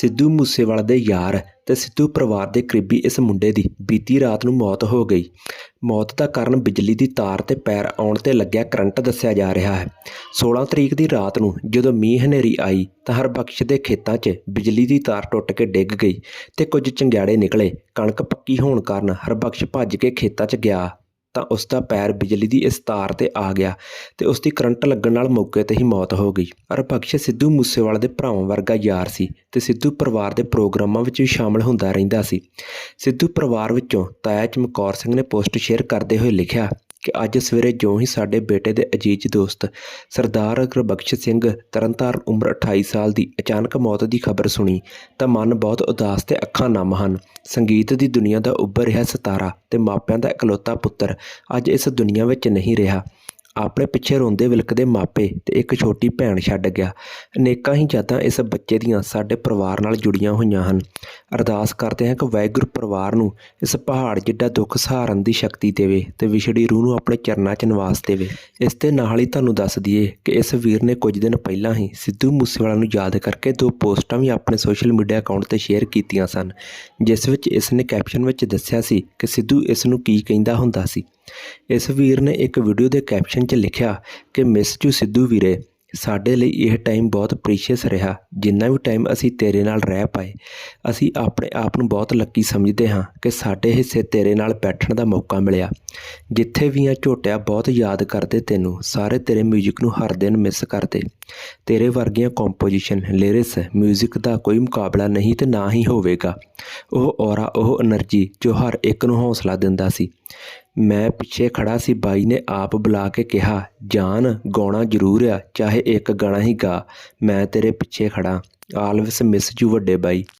ਸਿੱਧੂ ਮੂਸੇਵਾਲਾ ਦੇ ਯਾਰ ਤੇ ਸਿੱਧੂ ਪਰਿਵਾਰ ਦੇ ਕਰੀਬੀ ਇਸ ਮੁੰਡੇ ਦੀ ਬੀਤੀ ਰਾਤ ਨੂੰ ਮੌਤ ਹੋ ਗਈ। ਮੌਤ ਦਾ ਕਾਰਨ ਬਿਜਲੀ ਦੀ ਤਾਰ ਤੇ ਪੈਰ ਆਉਣ ਤੇ ਲੱਗਿਆ ਕਰੰਟ ਦੱਸਿਆ ਜਾ ਰਿਹਾ ਹੈ। 16 ਤਰੀਕ ਦੀ ਰਾਤ ਨੂੰ ਜਦੋਂ ਮੀਂਹ ਹਨੇਰੀ ਆਈ ਤਾਂ ਹਰਬਖਸ਼ ਦੇ ਖੇਤਾਂ 'ਚ ਬਿਜਲੀ ਦੀ ਤਾਰ ਟੁੱਟ ਕੇ ਡਿੱਗ ਗਈ ਤੇ ਕੁਝ ਚੰਗਿਆੜੇ ਨਿਕਲੇ। ਕਣਕ ਪੱਕੀ ਹੋਣ ਕਾਰਨ ਹਰਬਖਸ਼ ਭੱਜ ਕੇ ਖੇਤਾਂ 'ਚ ਗਿਆ। ਤਾਂ ਉਸ ਦਾ ਪੈਰ ਬਿਜਲੀ ਦੀ ਇਸ ਤਾਰ ਤੇ ਆ ਗਿਆ ਤੇ ਉਸ ਦੀ ਕਰੰਟ ਲੱਗਣ ਨਾਲ ਮੌਕੇ ਤੇ ਹੀ ਮੌਤ ਹੋ ਗਈ। ਹਰਬਖਸ਼ ਸਿੱਧੂ ਮੂਸੇਵਾਲੇ ਦੇ ਭਰਾਵਾਂ ਵਰਗਾ ਯਾਰ ਸੀ ਤੇ ਸਿੱਧੂ ਪਰਿਵਾਰ ਦੇ ਪ੍ਰੋਗਰਾਮਾਂ ਵਿੱਚ ਵੀ ਸ਼ਾਮਲ ਹੁੰਦਾ ਰਹਿੰਦਾ ਸੀ। ਸਿੱਧੂ ਪਰਿਵਾਰ ਵਿੱਚੋਂ ਤਾਇਆ ਚਮਕੌਰ ਸਿੰਘ ਨੇ ਪੋਸਟ ਸ਼ੇਅਰ ਕਰਦੇ ਹੋਏ ਲਿਖਿਆ ਕਿ ਅੱਜ ਸਵੇਰੇ ਜਿਉਂ ਹੀ ਸਾਡੇ ਬੇਟੇ ਦੇ ਅਜੀਜ਼ ਦੋਸਤ ਸਰਦਾਰ ਗੁਰਬਖਸ਼ ਸਿੰਘ ਤਰਨਤਾਰਨ ਉਮਰ 28 ਸਾਲ ਦੀ ਅਚਾਨਕ ਮੌਤ ਦੀ ਖਬਰ ਸੁਣੀ, ਤਾਂ ਮਨ ਬਹੁਤ ਉਦਾਸ ਤੇ ਅੱਖਾਂ ਨਮ ਹਨ। ਸੰਗੀਤ ਦੀ ਦੁਨੀਆ ਦਾ ਉੱਭਰ ਰਿਹਾ ਸਿਤਾਰਾ ਤੇ ਮਾਪਿਆਂ ਦਾ ਇਕਲੌਤਾ ਪੁੱਤਰ ਅੱਜ ਇਸ ਦੁਨੀਆ ਵਿੱਚ ਨਹੀਂ ਰਿਹਾ। ਆਪਣੇ ਪਿੱਛੇ ਰੋਂਦੇ ਵਿਲਕਦੇ ਮਾਪੇ ਤੇ ਇੱਕ ਛੋਟੀ ਭੈਣ ਛੱਡ ਗਿਆ। ਅਨੇਕਾਂ ਹੀ ਯਾਦਾਂ ਇਸ ਬੱਚੇ ਦੀਆਂ ਸਾਡੇ ਪਰਿਵਾਰ ਨਾਲ ਜੁੜੀਆਂ ਹੋਈਆਂ ਹਨ। ਅਰਦਾਸ ਕਰਦੇ ਹਾਂ ਕਿ ਵਾਹਿਗੁਰੂ ਪਰਿਵਾਰ ਨੂੰ ਇਸ ਪਹਾੜ ਜਿੱਡਾ ਦੁੱਖ ਸਹਾਰਨ ਦੀ ਸ਼ਕਤੀ ਦੇਵੇ ਤੇ ਵਿਛੜੀ ਰੂਹ ਨੂੰ ਆਪਣੇ ਚਰਨਾਂ 'ਚ ਨਿਵਾਸ ਦੇਵੇ। ਇਸ 'ਤੇ ਨਾਲ ਹੀ ਤੁਹਾਨੂੰ ਦੱਸ ਦਈਏ ਕਿ ਇਸ ਵੀਰ ਨੇ ਕੁਝ ਦਿਨ ਪਹਿਲਾਂ ਹੀ ਸਿੱਧੂ ਮੂਸੇਵਾਲਾ ਨੂੰ ਯਾਦ ਕਰਕੇ ਦੋ ਪੋਸਟਾਂ ਵੀ ਆਪਣੇ ਸੋਸ਼ਲ ਮੀਡੀਆ ਅਕਾਊਂਟ ਤੇ ਸ਼ੇਅਰ ਕੀਤੀਆਂ ਸਨ, ਜਿਸ ਵਿੱਚ ਇਸ ਨੇ ਕੈਪਸ਼ਨ ਵਿੱਚ ਦੱਸਿਆ ਸੀ ਕਿ ਸਿੱਧੂ ਇਸ ਨੂੰ ਕੀ ਕਹਿੰਦਾ ਹੁੰਦਾ ਸੀ। ਇਸ ਵੀਰ ਨੇ ਇੱਕ ਵੀਡੀਓ ਦੇ ਕੈਪਸ਼ਨ 'ਚ ਲਿਖਿਆ ਕਿ ਮਿਸ ਯੂ ਸਿੱਧੂ ਵੀਰੇ, ਸਾਡੇ ਲਈ ਇਹ ਟਾਈਮ ਬਹੁਤ ਪ੍ਰੀਸ਼ੀਅਸ ਰਿਹਾ। ਜਿੰਨਾ ਵੀ ਟਾਈਮ ਅਸੀਂ ਤੇਰੇ ਨਾਲ ਰਹਿ ਪਾਏ, ਅਸੀਂ ਆਪਣੇ ਆਪ ਨੂੰ ਬਹੁਤ ਲੱਕੀ ਸਮਝਦੇ ਹਾਂ ਕਿ ਸਾਡੇ ਹਿੱਸੇ ਤੇਰੇ ਨਾਲ ਬੈਠਣ ਦਾ ਮੌਕਾ ਮਿਲਿਆ। ਜਿੱਥੇ ਵੀ ਆ ਝੋਟਿਆ ਬਹੁਤ ਯਾਦ ਕਰਦੇ ਤੈਨੂੰ, ਸਾਰੇ ਤੇਰੇ 뮤직 ਨੂੰ ਹਰ ਦਿਨ ਮਿਸ ਕਰਦੇ। ਤੇਰੇ ਵਰਗੀਆਂ ਕੰਪੋਜੀਸ਼ਨ ਲਿਰਿਕਸ 뮤직 ਦਾ ਕੋਈ ਮੁਕਾਬਲਾ ਨਹੀਂ ਤੇ ਨਾ ਹੀ ਹੋਵੇਗਾ। ਉਹ ਔਰਾ ਉਹ એનર્ਜੀ ਜੋ ਹਰ ਇੱਕ ਨੂੰ ਹੌਸਲਾ ਦਿੰਦਾ ਸੀ। ਮੈਂ ਪਿੱਛੇ ਖੜ੍ਹਾ ਸੀ, ਬਾਈ ਨੇ ਆਪ ਬੁਲਾ ਕੇ ਕਿਹਾ, ਜਾਨ, ਗਾਉਣਾ ਜ਼ਰੂਰ ਆ, ਚਾਹੇ ਇੱਕ ਗਾਣਾ ਹੀ ਗਾ, ਮੈਂ ਤੇਰੇ ਪਿੱਛੇ ਖੜ੍ਹਾਂ। ਆਲਵੇਸ ਮਿਸ ਯੂ ਵੱਡੇ ਬਾਈ।